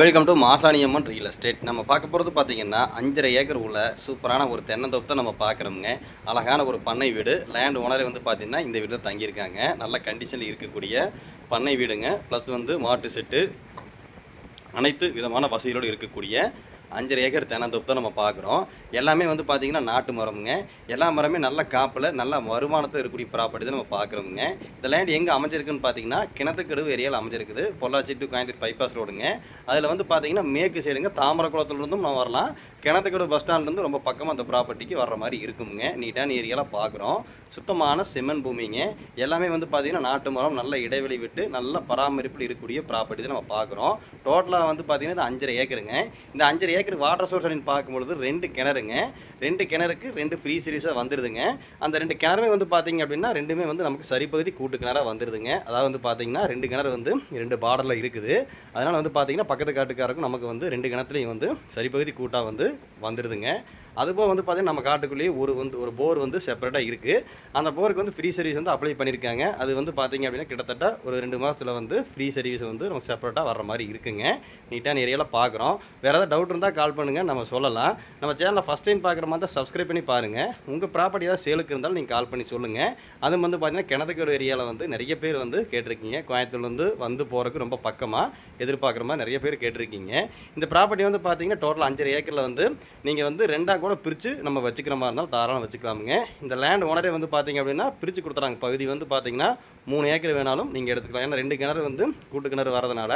Welcome to Masaniyamman real estate நம்ம பார்க்க போகிறது பார்த்தீங்கன்னா அஞ்சரை ஏக்கர் உள்ள சூப்பரான ஒரு தென்னந்தோப்பு தான் நம்ம பார்க்குறோங்க அழகான ஒரு பண்ணை வீடு. லேண்ட் ஓனரே வந்து பார்த்தீங்கன்னா இந்த வீட்டில் தங்கியிருக்காங்க. நல்ல கண்டிஷனில் இருக்கக்கூடிய பண்ணை வீடுங்க. ப்ளஸ் வந்து மாட்டு செட்டு. அனைத்து விதமான வசதிகளோடு இருக்கக்கூடிய அஞ்சரை ஏக்கர் தென்னந்தோப்பு தான் நம்ம பார்க்குறோம். எல்லாமே வந்து பார்த்திங்கன்னா நாட்டு மரமுங்க. எல்லா மரமே நல்ல காப்பில் நல்ல வருமானத்தை இருக்கக்கூடிய ப்ராப்பர்ட்டி தான் நம்ம பார்க்குறோமுங்க. இந்த லேண்ட் எங்கே அமைஞ்சிருக்குன்னு பார்த்தீங்கன்னா கிணத்துக்கடுவு ஏரியாவில் அமைஞ்சிருக்குது. பொள்ளாச்சி டு கோயம்புத்தூர் பைபாஸ் ரோடுங்க அதில் வந்து பார்த்தீங்கன்னா மேற்கு சைடுங்க தாமரக்குளத்துலேருந்தும் நம்ம வரலாம். கிணத்துக்கடுவு பஸ் ஸ்டாண்ட்லேருந்து ரொம்ப பக்கமாக அந்த ப்ராப்பர்ட்டிக்கு வர்ற மாதிரி இருக்குங்க நீட்டான ஏரியாவில் பார்க்குறோம். சுத்தமான சிமெண்ட் பூமிங்க. எல்லாமே வந்து பார்த்தீங்கன்னா நாட்டு மரம் நல்ல இடைவெளி விட்டு நல்ல பராமரிப்பில் இருக்கக்கூடிய ப்ராப்பர்ட்டி தான் நம்ம பார்க்குறோம். டோட்டலாக வந்து பார்த்தீங்கன்னா இது அஞ்சரை ஏக்கருங்க. இந்த அஞ்சரை ஏக்கர் வாட்டர் சோர்ஸ் அப்படின்னு பார்க்கும்பொழுது ரெண்டு கிணறுங்க. ரெண்டு கிணறுக்கு ரெண்டு ஃப்ரீ சீரிஸாக வந்துடுதுங்க அந்த ரெண்டு கிணறுமே வந்து பார்த்தீங்க அப்படின்னா ரெண்டுமே வந்து நமக்கு சரிப்பகுதி கூட்டு கிணறாக வந்துடுதுங்க அதாவது வந்து பார்த்தீங்கன்னா ரெண்டு கிணறு வந்து ரெண்டு பார்டரில் இருக்குது. அதனால் வந்து பார்த்தீங்கன்னா பக்கத்து காட்டுக்காரருக்கும் நமக்கு வந்து ரெண்டு கிணத்துலையும் வந்து சரிப்பகுதி கூட்டாக வந்து வந்துடுதுங்க அதுபோக வந்து பார்த்தீங்கன்னா நம்ம காட்டுக்குள்ளேயே ஒரு வந்து ஒரு போர் வந்து செப்பரேட்டாக இருக்குது அந்த போருக்கு வந்து ஃப்ரீ சர்வீஸ் வந்து அப்ளை பண்ணியிருக்காங்க அது வந்து பார்த்தீங்க அப்படின்னா கிட்டத்தட்ட ஒரு ரெண்டு மாதத்தில் வந்து ஃப்ரீ சர்வீஸ் வந்து நமக்கு செப்பரேட்டாக வர்ற மாதிரி இருக்குங்க. நீட்டாக நிறையெல்லாம் பார்க்குறோம். வேறு ஏதாவது டவுட் இருந்தால் கால் பண்ணுங்கள் நம்ம சொல்லலாம். நம்ம சேனலை ஃபஸ்ட் டைம் பார்க்குற மாதிரி தான் சப்ஸ்கிரைப் பண்ணி பாருங்கள் உங்கள் ப்ராப்பர்ட்டி ஏதாவது சேலுக்கு இருந்தாலும் நீங்கள் கால் பண்ணி சொல்லுங்கள் அது வந்து பார்த்தீங்கன்னா கிணத்துக்கோடு ஏரியாவில் வந்து நிறைய பேர் வந்து கேட்டிருக்கீங்க. கோயம்புத்தூர்லேருந்து வந்து போகிறதுக்கு ரொம்ப பக்கமாக எதிர்பார்க்குற மாதிரி நிறைய பேர் கேட்டிருக்கீங்க. இந்த ப்ராப்பர்ட்டி வந்து பார்த்தீங்கன்னா டோட்டல் அஞ்சரை ஏக்கரில் வந்து நீங்கள் வந்து ரெண்டாக கூட பிரித்து நம்ம வச்சுக்கிற மாதிரி இருந்தாலும் தாராளம் வச்சுக்கலாமுங்க. இந்த லேண்ட் ஓனரே வந்து பார்த்தீங்க அப்படின்னா பிரித்து கொடுத்துறாங்க. பகுதி வந்து பார்த்தீங்கன்னா மூணு ஏக்கர் வேணாலும் நீங்கள் எடுத்துக்கலாம். ஏன்னா ரெண்டு கிணறு வந்து கூட்டு கிணறு வரதுனால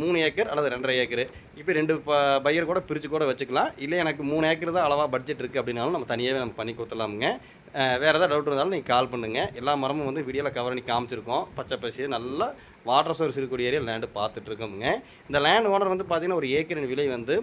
மூணு ஏக்கர் அல்லது ரெண்டரை ஏக்கர். இப்போ ரெண்டு ப பையர் கூட பிரித்து கூட வச்சுக்கலாம். இல்லை எனக்கு மூணு ஏக்கர் தான் அளவாக பட்ஜெட் இருக்குது அப்படின்னாலும் நம்ம தனியாகவே நம்ம பண்ணி கொடுத்துலாமுங்க வேறு ஏதாவது டவுட் இருந்தாலும் நீங்கள் கால் பண்ணுங்கள் எல்லா மரமும் வந்து வீடியோவில் கவர் பண்ணி காமிச்சிருக்கோம். பச்சை பசி நல்லா வாட்டர் சோர்ஸ் இருக்கக்கூடிய ஏரியா லேண்டு பார்த்துட்ருக்கோமுங்க இந்த லேண்ட் ஓனர் வந்து பார்த்திங்கன்னா ஒரு ஏக்கரின் விலை வந்து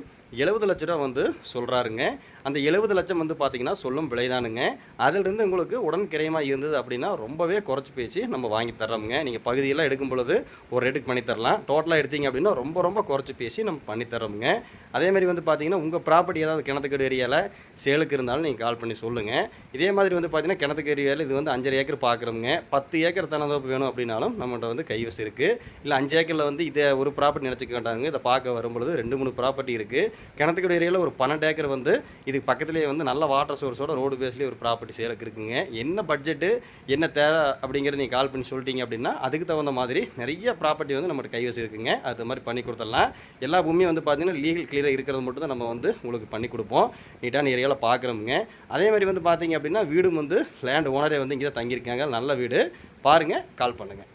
எழுபது லட்ச ரூபா வந்து சொல்கிறாருங்க அந்த எழுபது லட்சம் வந்து பார்த்தீங்கன்னா சொல்லும் விலைதானுங்க. அதிலிருந்து உங்களுக்கு உடன் கிரயமாக இருந்தது அப்படின்னா ரொம்பவே குறைச்சி பேசி நம்ம வாங்கி தர்றோமுங்க. நீங்கள் பகுதியெல்லாம் எடுக்கும் பொழுது ஒரு ரேட்டுக்கு பண்ணி தரலாம். டோட்டலாக எடுத்தீங்க அப்படின்னா ரொம்ப ரொம்ப குறைச்சி பேசி நம்ம பண்ணி தர்றோமுங்க. அதேமாதிரி வந்து பார்த்தீங்கன்னா உங்கள் ப்ராப்பர்ட்டி ஏதாவது கிணத்துக்கடு ஏரியாவில் சேலுக்கு இருந்தாலும் நீங்கள் கால் பண்ணி சொல்லுங்கள் இதே மாதிரி வந்து பார்த்தீங்கன்னா கிணத்துக்கு ஏரியாவில் இது வந்து அஞ்சரை ஏக்கர் பார்க்குறோமுங்க பத்து ஏக்கர் தனதோப்பு வேணும் அப்படின்னாலும் நம்மகிட்ட வந்து கைவசம் இருக்குது இல்லை அஞ்சு ஏக்கரில் வந்து இதை ஒரு ப்ராப்பர்ட்டி நினச்சிக்க மாட்டாங்க இதை பார்க்க வரும்பொழுது ரெண்டு மூணு ப்ராப்பர்ட்டி இருக்குது கிணத்துக்கு ஏரியாவில் ஒரு பன்னெண்டு ஏக்கர் வந்து இதுக்கு பக்கத்துலேயே வந்து நல்ல வாட்டர் சோர்ஸோட ரோடு பேஸ்லேயே ஒரு ப்ராப்பர்ட்டி சேலுக்கு இருக்குங்க. என்ன பட்ஜெட்டு என்ன தேவை அப்படிங்கிறத நீங்கள் கால் பண்ணி சொல்லிட்டீங்க அப்படின்னா அதுக்கு தகுந்த மாதிரி நிறைய ப்ராப்பர்ட்டி வந்து நம்மகிட்ட கைவசி இருக்குங்க. அது மாதிரி பண்ணி கொடுத்துடலாம். எல்லா பூமியும் வந்து பார்த்தீங்கன்னா லீகல் கிளியராக இருக்கிறது மட்டும் தான் நம்ம வந்து உங்களுக்கு பண்ணி கொடுப்போம். நீட்டான ஏரியாவில் பார்க்குறோமுங்க அதே மாதிரி வந்து பார்த்தீங்க அப்படின்னா வீடும் வந்து லேண்ட் ஓனரே வந்து இங்கே தான் தங்கியிருக்காங்க. நல்ல வீடு. பாருங்கள் கால் பண்ணுங்கள்